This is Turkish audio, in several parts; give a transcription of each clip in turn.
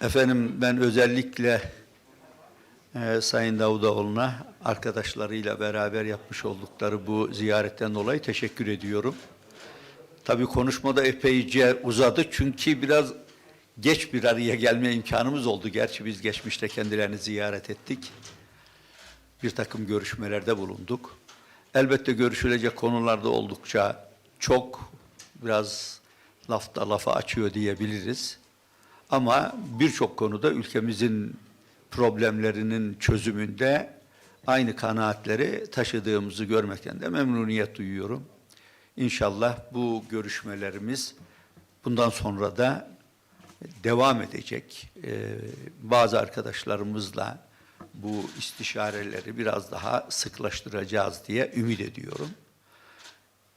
Efendim ben özellikle e, Sayın Davutoğlu'na arkadaşlarıyla beraber yapmış oldukları bu ziyaretten dolayı teşekkür ediyorum. Tabii konuşmada epeyce uzadı çünkü biraz geç bir araya gelme imkanımız oldu. Gerçi biz geçmişte kendilerini ziyaret ettik. Bir takım görüşmelerde bulunduk. Elbette görüşülecek konularda oldukça çok biraz lafta lafa açıyor diyebiliriz. Ama birçok konuda ülkemizin problemlerinin çözümünde aynı kanaatleri taşıdığımızı görmekten de memnuniyet duyuyorum. İnşallah bu görüşmelerimiz bundan sonra da devam edecek. Ee, bazı arkadaşlarımızla bu istişareleri biraz daha sıklaştıracağız diye ümit ediyorum.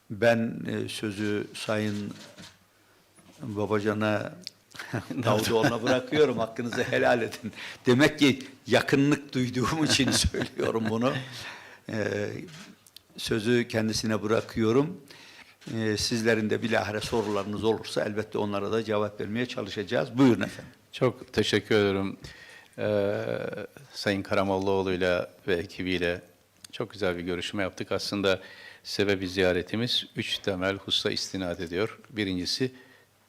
Ben e, sözü Sayın Babacan'a Davutoğlu'na bırakıyorum. Hakkınızı helal edin. Demek ki yakınlık duyduğum için söylüyorum bunu. Ee, sözü kendisine bırakıyorum. Ee, sizlerin de bilahare sorularınız olursa elbette onlara da cevap vermeye çalışacağız. Buyurun efendim. Çok teşekkür ederim. Ee, Sayın Karamollaoğlu'yla ve ekibiyle çok güzel bir görüşme yaptık. Aslında sebebi ziyaretimiz üç temel hususa istinad ediyor. Birincisi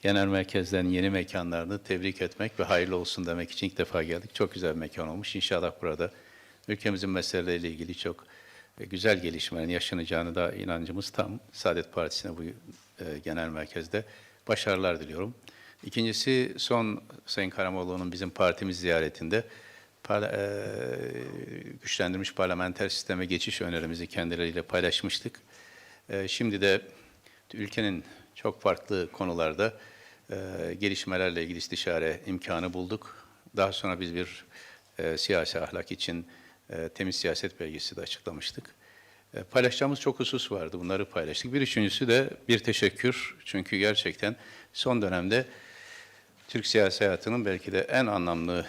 genel merkezlerin yeni mekanlarını tebrik etmek ve hayırlı olsun demek için ilk defa geldik. Çok güzel bir mekan olmuş. İnşallah burada ülkemizin meseleleriyle ilgili çok e, güzel gelişmelerin yaşanacağını da inancımız tam. Saadet Partisi'ne bu e, genel merkezde başarılar diliyorum. İkincisi son Sayın Karamoğlu'nun bizim partimiz ziyaretinde parla- eee, güçlendirilmiş parlamenter sisteme geçiş önerimizi kendileriyle paylaşmıştık. Şimdi de ülkenin çok farklı konularda eee, gelişmelerle ilgili istişare imkanı bulduk. Daha sonra biz bir eee, siyasi ahlak için eee, temiz siyaset belgesi de açıklamıştık. E, Paylaşacağımız çok husus vardı. Bunları paylaştık. Bir üçüncüsü de bir teşekkür. Çünkü gerçekten son dönemde Türk siyasi hayatının belki de en anlamlı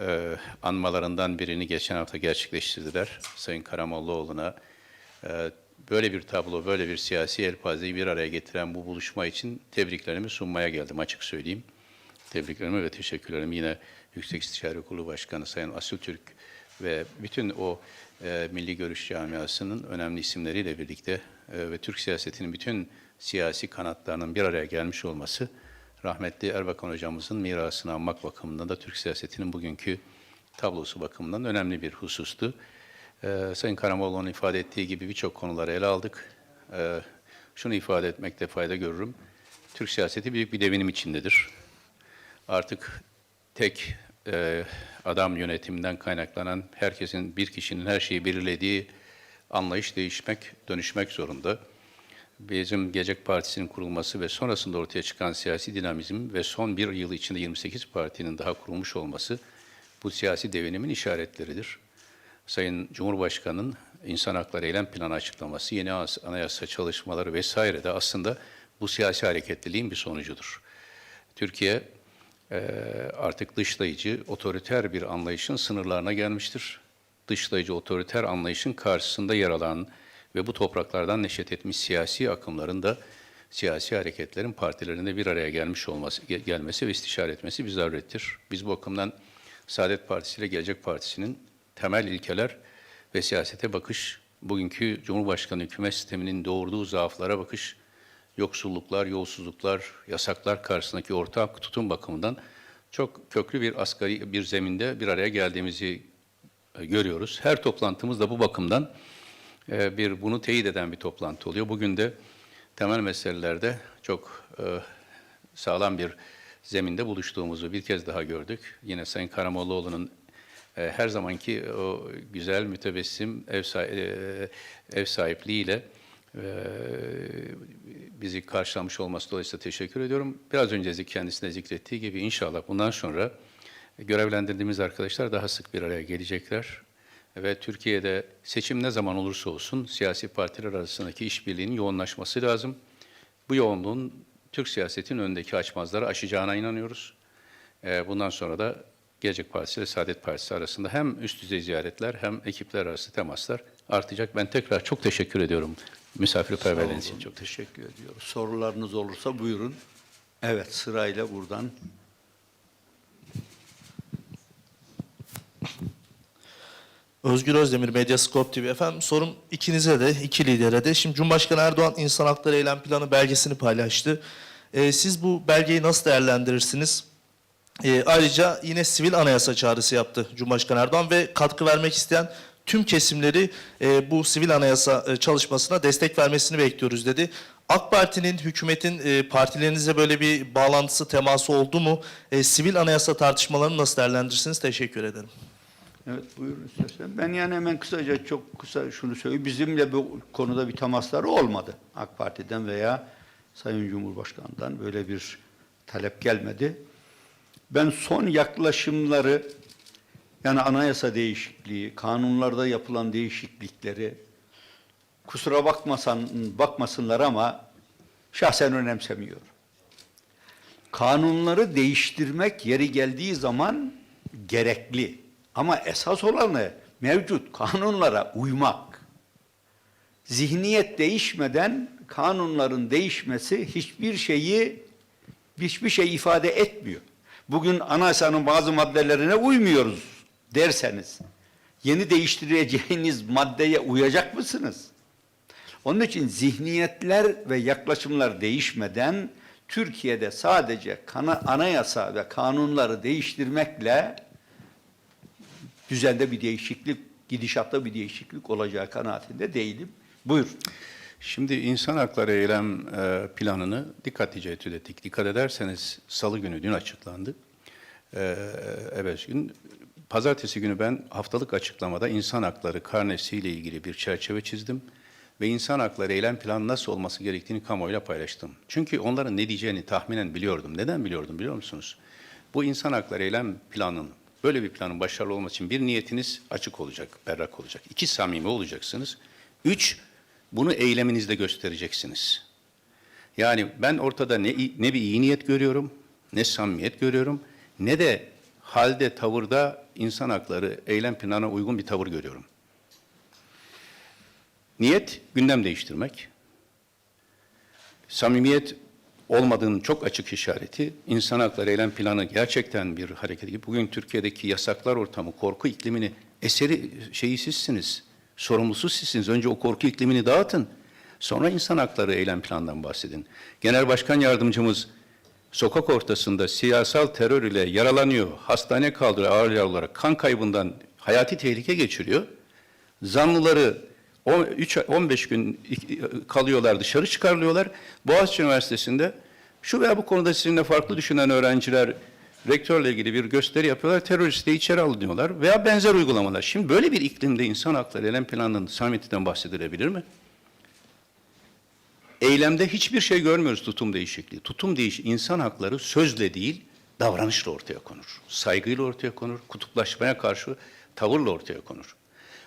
e, anmalarından birini geçen hafta gerçekleştirdiler. Sayın Karamollaoğlu'na e, böyle bir tablo, böyle bir siyasi elpazeyi bir araya getiren bu buluşma için tebriklerimi sunmaya geldim açık söyleyeyim. Tebriklerimi ve teşekkürlerimi yine Yüksek İstişare Kurulu Başkanı Sayın Asil Türk ve bütün o e, milli görüş camiasının önemli isimleriyle birlikte e, ve Türk siyasetinin bütün siyasi kanatlarının bir araya gelmiş olması rahmetli Erbakan hocamızın mirasını anmak bakımından da Türk siyasetinin bugünkü tablosu bakımından önemli bir husustu. E, Sayın Karamoğlu'nun ifade ettiği gibi birçok konuları ele aldık. E, şunu ifade etmekte fayda görürüm. Türk siyaseti büyük bir devinim içindedir artık tek e, adam yönetiminden kaynaklanan herkesin bir kişinin her şeyi belirlediği anlayış değişmek, dönüşmek zorunda. Bizim Gelecek Partisi'nin kurulması ve sonrasında ortaya çıkan siyasi dinamizm ve son bir yıl içinde 28 partinin daha kurulmuş olması bu siyasi devinimin işaretleridir. Sayın Cumhurbaşkanı'nın insan hakları eylem planı açıklaması, yeni as- anayasa çalışmaları vesaire de aslında bu siyasi hareketliliğin bir sonucudur. Türkiye artık dışlayıcı, otoriter bir anlayışın sınırlarına gelmiştir. Dışlayıcı, otoriter anlayışın karşısında yer alan ve bu topraklardan neşet etmiş siyasi akımların da siyasi hareketlerin partilerinde bir araya gelmiş olması, ge- gelmesi ve istişare etmesi bir zarurettir. Biz bu bakımdan Saadet Partisi ile Gelecek Partisi'nin temel ilkeler ve siyasete bakış, bugünkü Cumhurbaşkanı hükümet sisteminin doğurduğu zaaflara bakış, yoksulluklar, yolsuzluklar, yasaklar karşısındaki ortak tutum bakımından çok köklü bir asgari bir zeminde bir araya geldiğimizi e, görüyoruz. Her toplantımız da bu bakımdan e, bir bunu teyit eden bir toplantı oluyor. Bugün de temel meselelerde çok e, sağlam bir zeminde buluştuğumuzu bir kez daha gördük. Yine Sayın Karamollaoğlu'nun e, her zamanki o güzel mütebessim ev, sahi- e, ev sahipliğiyle e, bizi karşılamış olması dolayısıyla teşekkür ediyorum. Biraz önce kendisine zikrettiği gibi inşallah bundan sonra görevlendirdiğimiz arkadaşlar daha sık bir araya gelecekler. Ve Türkiye'de seçim ne zaman olursa olsun siyasi partiler arasındaki işbirliğinin yoğunlaşması lazım. Bu yoğunluğun Türk siyasetinin önündeki açmazları aşacağına inanıyoruz. Ee, Bundan sonra da Gelecek Partisi ile Saadet Partisi arasında hem üst düzey ziyaretler hem ekipler arası temaslar artacak. Ben tekrar çok teşekkür ediyorum misafirperverliğiniz için. Çok teşekkür ediyorum. Sorularınız olursa buyurun. Evet sırayla buradan. Özgür Özdemir, Medyascope TV. Efendim sorum ikinize de, iki lidere de. Şimdi Cumhurbaşkanı Erdoğan İnsan Hakları Eylem Planı belgesini paylaştı. Ee, siz bu belgeyi nasıl değerlendirirsiniz? Ee, ayrıca yine sivil anayasa çağrısı yaptı Cumhurbaşkanı Erdoğan ve katkı vermek isteyen tüm kesimleri e, bu sivil anayasa e, çalışmasına destek vermesini bekliyoruz dedi. AK Parti'nin, hükümetin e, partilerinizle böyle bir bağlantısı, teması oldu mu? E, sivil anayasa tartışmalarını nasıl değerlendirirsiniz? Teşekkür ederim. Evet buyurun istersen. Ben yani hemen kısaca çok kısa şunu söyleyeyim. Bizimle bu konuda bir temasları olmadı. AK Parti'den veya Sayın Cumhurbaşkanı'ndan böyle bir talep gelmedi. Ben son yaklaşımları yani anayasa değişikliği, kanunlarda yapılan değişiklikleri kusura bakmasan bakmasınlar ama şahsen önemsemiyorum. Kanunları değiştirmek yeri geldiği zaman gerekli. Ama esas olanı mevcut kanunlara uymak. Zihniyet değişmeden kanunların değişmesi hiçbir şeyi hiçbir şey ifade etmiyor. Bugün anayasanın bazı maddelerine uymuyoruz derseniz yeni değiştireceğiniz maddeye uyacak mısınız? Onun için zihniyetler ve yaklaşımlar değişmeden Türkiye'de sadece kana, anayasa ve kanunları değiştirmekle düzende bir değişiklik, gidişatta bir değişiklik olacağı kanaatinde değilim. Buyur. Şimdi insan hakları eylem e, planını dikkatlice etüt. Dikkat ederseniz salı günü dün açıklandı. E, evet gün pazartesi günü ben haftalık açıklamada insan hakları karnesiyle ilgili bir çerçeve çizdim ve insan hakları eylem planı nasıl olması gerektiğini kamuoyuyla paylaştım. Çünkü onların ne diyeceğini tahminen biliyordum. Neden biliyordum biliyor musunuz? Bu insan hakları eylem planının böyle bir planın başarılı olması için bir niyetiniz açık olacak, berrak olacak. İki samimi olacaksınız. Üç, bunu eyleminizde göstereceksiniz. Yani ben ortada ne, ne bir iyi niyet görüyorum, ne samimiyet görüyorum, ne de halde, tavırda insan hakları eylem planına uygun bir tavır görüyorum. Niyet gündem değiştirmek. Samimiyet olmadığının çok açık işareti. İnsan hakları eylem planı gerçekten bir hareket. Bugün Türkiye'deki yasaklar ortamı, korku iklimini eseri şeyi sizsiniz. Sorumlusu sizsiniz. Önce o korku iklimini dağıtın. Sonra insan hakları eylem planından bahsedin. Genel Başkan Yardımcımız sokak ortasında siyasal terör ile yaralanıyor, hastaneye kaldırıyor ağır yaralı olarak kan kaybından hayati tehlike geçiriyor. Zanlıları o 3 15 gün kalıyorlar, dışarı çıkarılıyorlar. Boğaziçi Üniversitesi'nde şu veya bu konuda sizinle farklı düşünen öğrenciler rektörle ilgili bir gösteri yapıyorlar, teröristi içeri alınıyorlar veya benzer uygulamalar. Şimdi böyle bir iklimde insan hakları eylem planının samimiyetinden bahsedilebilir mi? Eylemde hiçbir şey görmüyoruz tutum değişikliği. Tutum değiş insan hakları sözle değil, davranışla ortaya konur. Saygıyla ortaya konur, kutuplaşmaya karşı tavırla ortaya konur.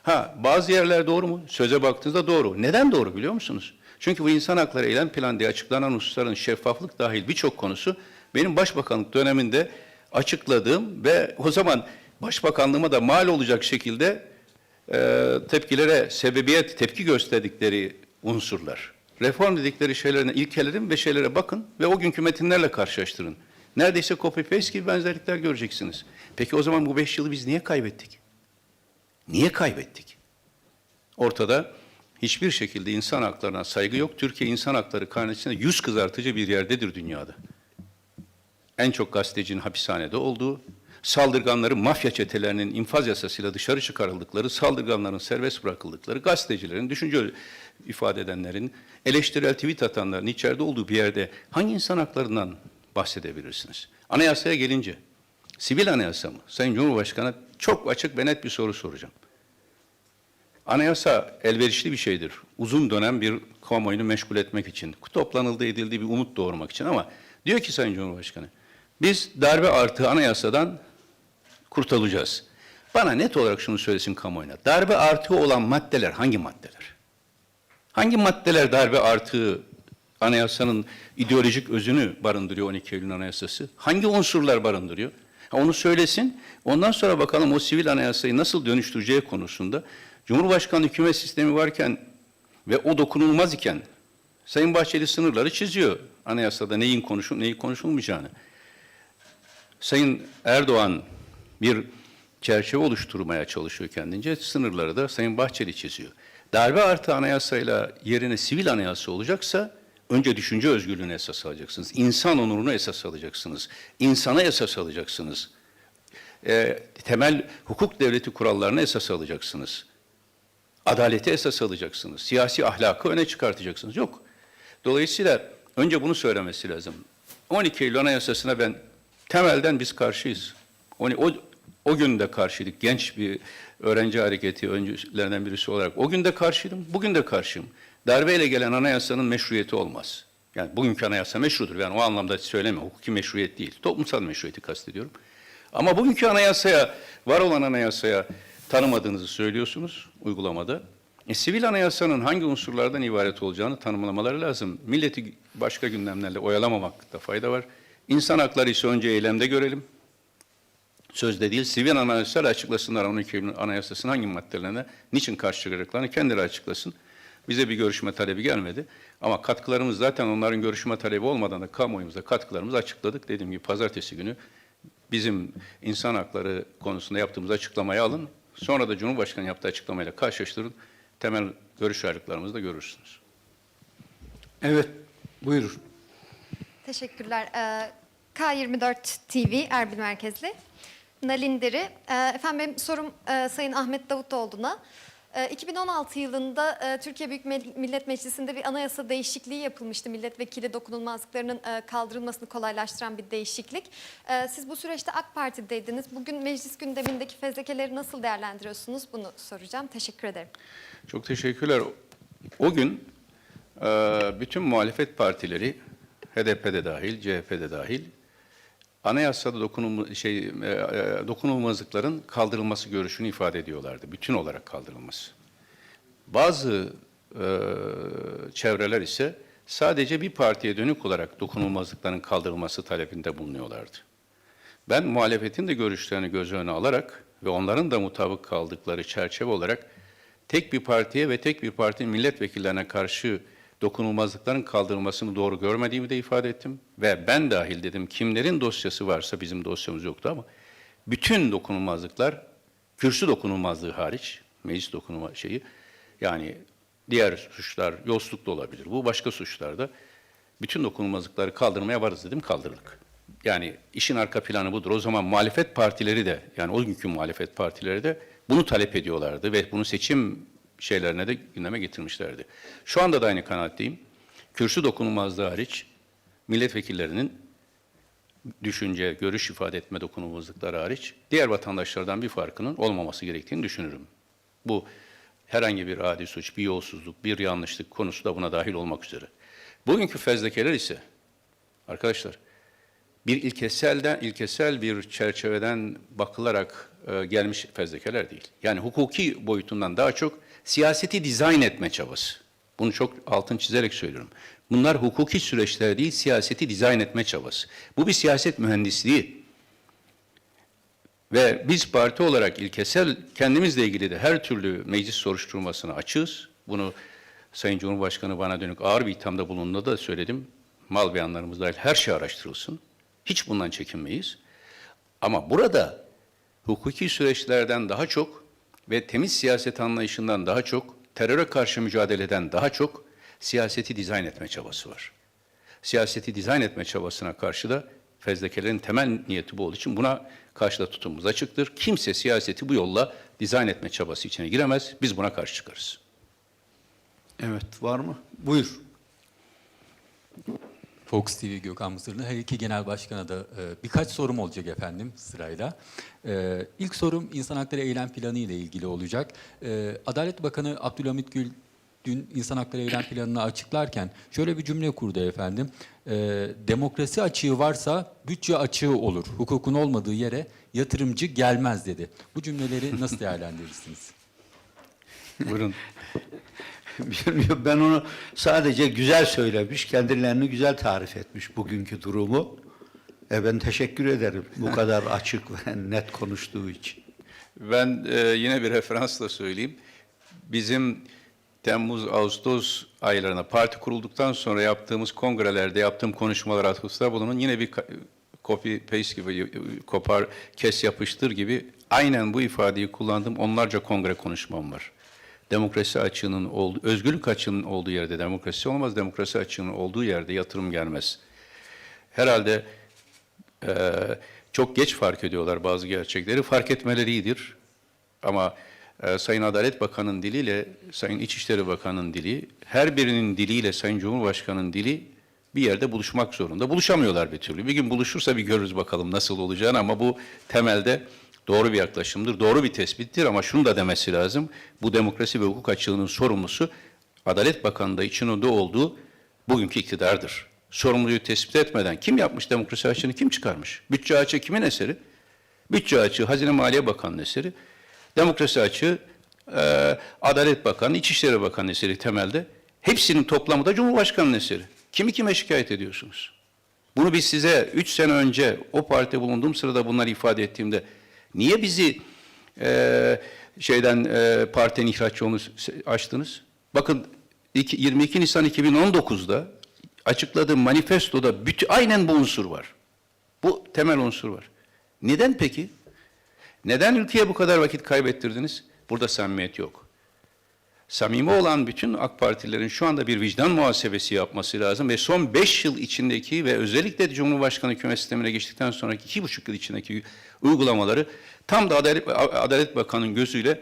Ha bazı yerler doğru mu? Söze baktığınızda doğru. Neden doğru biliyor musunuz? Çünkü bu insan hakları eylem planı diye açıklanan hususların şeffaflık dahil birçok konusu benim başbakanlık döneminde açıkladığım ve o zaman başbakanlığıma da mal olacak şekilde e, tepkilere sebebiyet, tepki gösterdikleri unsurlar. Reform dedikleri şeylerin, ilkelerin ve şeylere bakın ve o günkü metinlerle karşılaştırın. Neredeyse copy paste gibi benzerlikler göreceksiniz. Peki o zaman bu beş yılı biz niye kaybettik? Niye kaybettik? Ortada hiçbir şekilde insan haklarına saygı yok. Türkiye insan hakları karnesinde yüz kızartıcı bir yerdedir dünyada. En çok gazetecinin hapishanede olduğu, saldırganların mafya çetelerinin infaz yasasıyla dışarı çıkarıldıkları, saldırganların serbest bırakıldıkları, gazetecilerin, düşünce ifade edenlerin, eleştirel tweet atanların içeride olduğu bir yerde hangi insan haklarından bahsedebilirsiniz? Anayasaya gelince, sivil anayasa mı? Sayın Cumhurbaşkanı çok açık ve net bir soru soracağım. Anayasa elverişli bir şeydir. Uzun dönem bir kamuoyunu meşgul etmek için, toplanıldığı edildiği bir umut doğurmak için ama diyor ki Sayın Cumhurbaşkanı, biz darbe artı anayasadan kurtulacağız. Bana net olarak şunu söylesin kamuoyuna. Darbe artı olan maddeler hangi maddeler? Hangi maddeler darbe artı anayasanın ideolojik özünü barındırıyor 12 Eylül Anayasası? Hangi unsurlar barındırıyor? Onu söylesin. Ondan sonra bakalım o sivil anayasayı nasıl dönüştüreceği konusunda Cumhurbaşkanı hükümet sistemi varken ve o dokunulmaz iken Sayın Bahçeli sınırları çiziyor anayasada neyin konuşul neyi konuşulmayacağını. Sayın Erdoğan bir çerçeve oluşturmaya çalışıyor kendince. Sınırları da Sayın Bahçeli çiziyor. Darbe artı anayasayla yerine sivil anayasa olacaksa önce düşünce özgürlüğünü esas alacaksınız. İnsan onurunu esas alacaksınız. İnsana esas alacaksınız. Ee, temel hukuk devleti kurallarını esas alacaksınız. Adaleti esas alacaksınız. Siyasi ahlakı öne çıkartacaksınız. Yok. Dolayısıyla önce bunu söylemesi lazım. 12 Eylül Anayasası'na ben temelden biz karşıyız. O, o, o gün de karşıydık. Genç bir öğrenci hareketi öncülerinden birisi olarak. O gün de karşıydım, bugün de karşıyım. Darbeyle gelen anayasanın meşruiyeti olmaz. Yani bugünkü anayasa meşrudur. Yani o anlamda söylemiyorum. Hukuki meşruiyet değil. Toplumsal meşruiyeti kastediyorum. Ama bugünkü anayasaya, var olan anayasaya tanımadığınızı söylüyorsunuz uygulamada. E, sivil anayasanın hangi unsurlardan ibaret olacağını tanımlamaları lazım. Milleti başka gündemlerle oyalamamakta fayda var. İnsan hakları ise önce eylemde görelim. Sözde değil, sivil anayasalar açıklasınlar 12 Eylül Anayasası'nın hangi maddelerine, niçin karşı çıkacaklarını kendileri açıklasın. Bize bir görüşme talebi gelmedi. Ama katkılarımız zaten onların görüşme talebi olmadan da kamuoyumuza katkılarımızı açıkladık. Dediğim gibi pazartesi günü bizim insan hakları konusunda yaptığımız açıklamayı alın. Sonra da Cumhurbaşkanı yaptığı açıklamayla karşılaştırın. Temel görüş ayrılıklarımızı da görürsünüz. Evet, buyurun. Teşekkürler. Ee, K24 TV Erbil Merkezli. Nalin Deri. Ee, Efendim benim sorum e, Sayın Ahmet Davutoğlu'na. Ee, 2016 yılında Türkiye Büyük Millet Meclisi'nde bir anayasa değişikliği yapılmıştı. Milletvekili dokunulmazlıklarının kaldırılmasını kolaylaştıran bir değişiklik. Ee, Siz bu süreçte AK Parti'deydiniz. Bugün meclis gündemindeki fezlekeleri nasıl değerlendiriyorsunuz? Bunu soracağım. Teşekkür ederim. Çok teşekkürler. O gün bütün muhalefet partileri, HDP'de dahil, CHP'de dahil, anayasada dokunulma, şey, e, e, dokunulmazlıkların kaldırılması görüşünü ifade ediyorlardı. Bütün olarak kaldırılması. Bazı e, çevreler ise sadece bir partiye dönük olarak dokunulmazlıkların kaldırılması talebinde bulunuyorlardı. Ben muhalefetin de görüşlerini göz önüne alarak ve onların da mutabık kaldıkları çerçeve olarak tek bir partiye ve tek bir partinin milletvekillerine karşı dokunulmazlıkların kaldırılmasını doğru görmediğimi de ifade ettim. Ve ben dahil dedim kimlerin dosyası varsa bizim dosyamız yoktu ama bütün dokunulmazlıklar kürsü dokunulmazlığı hariç meclis dokunulma şeyi yani diğer suçlar yolsuzluk da olabilir. Bu başka suçlarda bütün dokunulmazlıkları kaldırmaya varız dedim kaldırdık. Yani işin arka planı budur. O zaman muhalefet partileri de yani o günkü muhalefet partileri de bunu talep ediyorlardı ve bunu seçim şeylerine de gündeme getirmişlerdi. Şu anda da aynı kanaatteyim. Kürsü dokunulmazlığı hariç milletvekillerinin düşünce, görüş ifade etme dokunulmazlıkları hariç diğer vatandaşlardan bir farkının olmaması gerektiğini düşünürüm. Bu herhangi bir adi suç, bir yolsuzluk, bir yanlışlık konusu da buna dahil olmak üzere. Bugünkü fezlekeler ise arkadaşlar bir ilkeselden ilkesel bir çerçeveden bakılarak e, gelmiş fezlekeler değil. Yani hukuki boyutundan daha çok siyaseti dizayn etme çabası. Bunu çok altın çizerek söylüyorum. Bunlar hukuki süreçler değil, siyaseti dizayn etme çabası. Bu bir siyaset mühendisliği. Ve biz parti olarak ilkesel kendimizle ilgili de her türlü meclis soruşturmasına açığız. Bunu Sayın Cumhurbaşkanı bana dönük ağır bir ithamda bulunduğunda da söyledim. Mal beyanlarımız dahil her şey araştırılsın. Hiç bundan çekinmeyiz. Ama burada hukuki süreçlerden daha çok ve temiz siyaset anlayışından daha çok, teröre karşı mücadeleden daha çok siyaseti dizayn etme çabası var. Siyaseti dizayn etme çabasına karşı da fezlekelerin temel niyeti bu olduğu için buna karşı da tutumumuz açıktır. Kimse siyaseti bu yolla dizayn etme çabası içine giremez. Biz buna karşı çıkarız. Evet, var mı? Buyur. Fox TV Gökhan Mısırlı. Her iki genel başkana da e, birkaç sorum olacak efendim sırayla. E, ilk sorum insan hakları eylem planı ile ilgili olacak. E, Adalet Bakanı Abdülhamit Gül dün insan hakları eylem planını açıklarken şöyle bir cümle kurdu efendim. E, demokrasi açığı varsa bütçe açığı olur. Hukukun olmadığı yere yatırımcı gelmez dedi. Bu cümleleri nasıl değerlendirirsiniz? Buyurun. Bilmiyorum, ben onu sadece güzel söylemiş, kendilerini güzel tarif etmiş bugünkü durumu. E ben teşekkür ederim bu kadar açık ve net konuştuğu için. Ben e, yine bir referansla söyleyeyim. Bizim Temmuz, Ağustos aylarına parti kurulduktan sonra yaptığımız kongrelerde yaptığım konuşmalar atıfta bulunun yine bir copy paste gibi kopar kes yapıştır gibi aynen bu ifadeyi kullandığım onlarca kongre konuşmam var. Demokrasi açığının olduğu, özgürlük açığının olduğu yerde demokrasi olmaz, demokrasi açığının olduğu yerde yatırım gelmez. Herhalde eee, çok geç fark ediyorlar bazı gerçekleri. Fark etmeleri iyidir. Ama e, Sayın Adalet Bakanı'nın diliyle Sayın İçişleri Bakanı'nın dili, her birinin diliyle Sayın Cumhurbaşkanı'nın dili bir yerde buluşmak zorunda. Buluşamıyorlar bir türlü. Bir gün buluşursa bir görürüz bakalım nasıl olacağını ama bu temelde doğru bir yaklaşımdır, doğru bir tespittir ama şunu da demesi lazım. Bu demokrasi ve hukuk açığının sorumlusu Adalet Bakanı da içinde olduğu bugünkü iktidardır. Sorumluluğu tespit etmeden kim yapmış demokrasi açığını kim çıkarmış? Bütçe açığı kimin eseri? Bütçe açığı Hazine Maliye Bakanı'nın eseri. Demokrasi açığı e, Adalet Bakanı, İçişleri Bakanı eseri temelde. Hepsinin toplamı da Cumhurbaşkanı'nın eseri. Kimi kime şikayet ediyorsunuz? Bunu biz size üç sene önce o partide bulunduğum sırada bunları ifade ettiğimde niye bizi e, şeyden e, partinin ihraç yolunu açtınız? Bakın iki- 22 Nisan 2019'da açıkladığım manifestoda bütün, aynen bu unsur var. Bu temel unsur var. Neden peki? Neden ülkeye bu kadar vakit kaybettirdiniz? Burada samimiyet yok. Samimi olan bütün AK Partilerin şu anda bir vicdan muhasebesi yapması lazım ve son beş yıl içindeki ve özellikle Cumhurbaşkanı hükümet sistemine geçtikten sonraki iki buçuk yıl içindeki uygulamaları tam da Adalet, Adalet Bakanı'nın gözüyle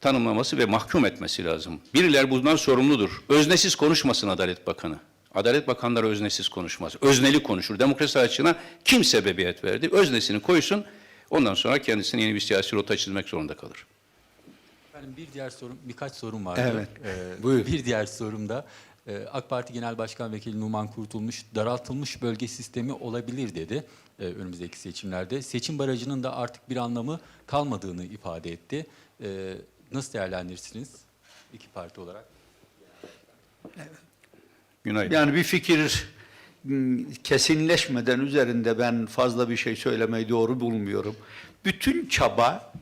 tanımlaması ve mahkum etmesi lazım. Biriler bundan sorumludur. Öznesiz konuşmasın Adalet Bakanı. Adalet Bakanları öznesiz konuşmaz. Özneli konuşur. Demokrasi açığına kim sebebiyet verdi? Öznesini koysun. Ondan sonra kendisine yeni bir siyasi rota çizmek zorunda kalır. Efendim bir diğer sorum, birkaç sorum vardı. Evet, Ee, buyur. Bir diğer sorum da e, AK Parti Genel Başkan Vekili Numan Kurtulmuş daraltılmış bölge sistemi olabilir dedi e, önümüzdeki seçimlerde. Seçim barajının da artık bir anlamı kalmadığını ifade etti. E, Nasıl değerlendirirsiniz iki parti olarak? Günaydın. Yani bir fikir m, kesinleşmeden üzerinde ben fazla bir şey söylemeyi doğru bulmuyorum. Bütün çaba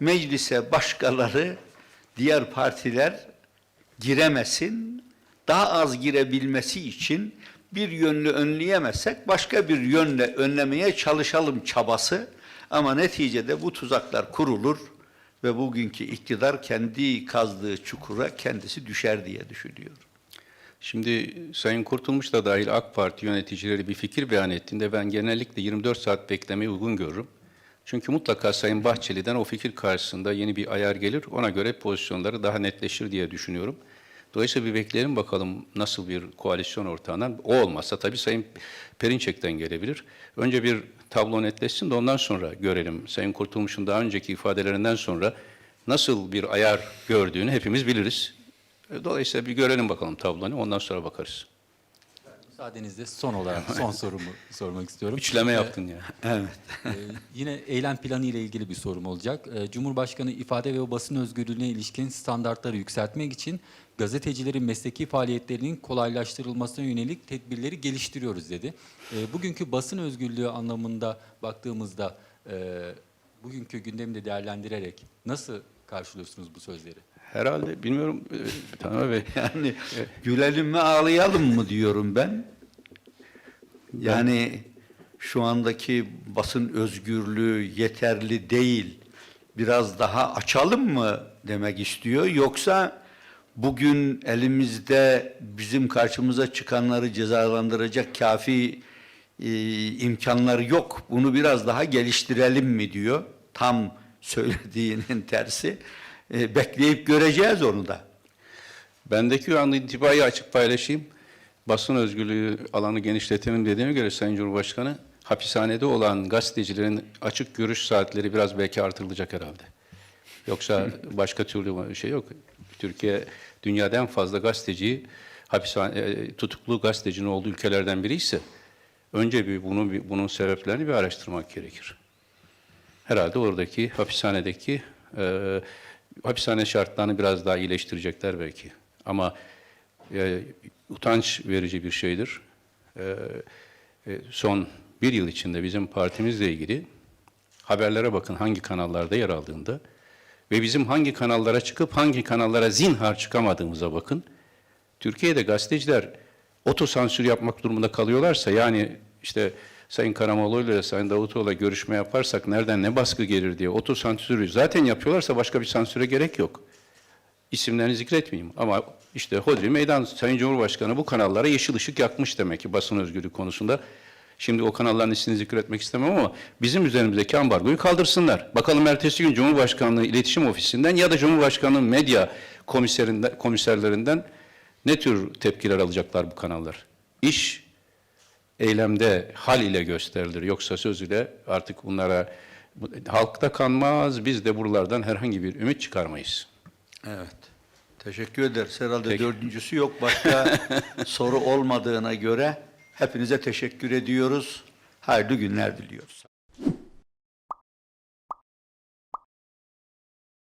meclise başkaları, diğer partiler giremesin, daha az girebilmesi için bir yönlü önleyemezsek başka bir yönle önlemeye çalışalım çabası. Ama neticede bu tuzaklar kurulur ve bugünkü iktidar kendi kazdığı çukura kendisi düşer diye düşünüyorum. Şimdi Sayın Kurtulmuş da dahil AK Parti yöneticileri bir fikir beyan ettiğinde ben genellikle 24 saat beklemeyi uygun görürüm. Çünkü mutlaka Sayın Bahçeli'den o fikir karşısında yeni bir ayar gelir. Ona göre pozisyonları daha netleşir diye düşünüyorum. Dolayısıyla bir bekleyelim bakalım nasıl bir koalisyon ortağından. O olmazsa tabii Sayın Perinçek'ten gelebilir. Önce bir tablo netleşsin de ondan sonra görelim. Sayın Kurtulmuş'un daha önceki ifadelerinden sonra nasıl bir ayar gördüğünü hepimiz biliriz. Dolayısıyla bir görelim bakalım tablonu, ondan sonra bakarız. Müsaadenizle son olarak son sorumu sormak istiyorum. Üçleme E, yaptın ya. Evet. Ee, yine eylem planı ile ilgili bir sorum olacak. Ee, Cumhurbaşkanı ifade ve basın özgürlüğüne ilişkin standartları yükseltmek için gazetecilerin mesleki faaliyetlerinin kolaylaştırılmasına yönelik tedbirleri geliştiriyoruz dedi. Ee, bugünkü basın özgürlüğü anlamında baktığımızda e, bugünkü gündemi de değerlendirerek nasıl karşılıyorsunuz bu sözleri? Herhalde bilmiyorum e, Taner Bey. Yani gülelim mi ağlayalım mı diyorum ben. Yani şu andaki basın özgürlüğü yeterli değil. Biraz daha açalım mı demek istiyor. Yoksa bugün elimizde bizim karşımıza çıkanları cezalandıracak kafi e, imkanları yok. Bunu biraz daha geliştirelim mi diyor. Tam söylediğinin tersi. E, bekleyip göreceğiz onu da. Bendeki an intibayı açık paylaşayım. Basın özgürlüğü alanı genişletelim dediğine göre Sayın Cumhurbaşkanı hapishanede olan gazetecilerin açık görüş saatleri biraz belki artırılacak herhalde. Yoksa başka türlü bir şey yok. Türkiye dünyada en fazla gazeteciyi hapishane, e, tutuklu gazetecinin olduğu ülkelerden biri ise önce bir bunu bir- bunun sebeplerini bir araştırmak gerekir. Herhalde oradaki hapishanedeki e, hapishane şartlarını biraz daha iyileştirecekler belki. Ama e, utanç verici bir şeydir. E, e, son bir yıl içinde bizim partimizle ilgili haberlere bakın hangi kanallarda yer aldığında ve bizim hangi kanallara çıkıp hangi kanallara zinhar çıkamadığımıza bakın. Türkiye'de gazeteciler otosansür yapmak durumunda kalıyorlarsa yani işte Sayın Karamoğlu ile Sayın Davutoğlu'yla görüşme yaparsak nereden ne baskı gelir diye otosansürü zaten yapıyorlarsa başka bir sansüre gerek yok. İsimlerini zikretmeyeyim ama işte Hodri Meydan Sayın Cumhurbaşkanı bu kanallara yeşil ışık yakmış demek ki basın özgürlüğü konusunda. Şimdi o kanalların ismini zikretmek istemem ama bizim üzerimizdeki ambargoyu kaldırsınlar. Bakalım ertesi gün Cumhurbaşkanlığı İletişim Ofisi'nden ya da Cumhurbaşkanlığı medya komiserinden, komiserlerinden ne tür tepkiler alacaklar bu kanallar? İş eylemde hal ile gösterilir. Yoksa söz ile artık bunlara halkta kanmaz. Biz de buralardan herhangi bir ümit çıkarmayız. Evet. Teşekkür ederiz. Herhalde Peki. dördüncüsü yok. Başka soru olmadığına göre hepinize teşekkür ediyoruz. Hayırlı günler diliyoruz.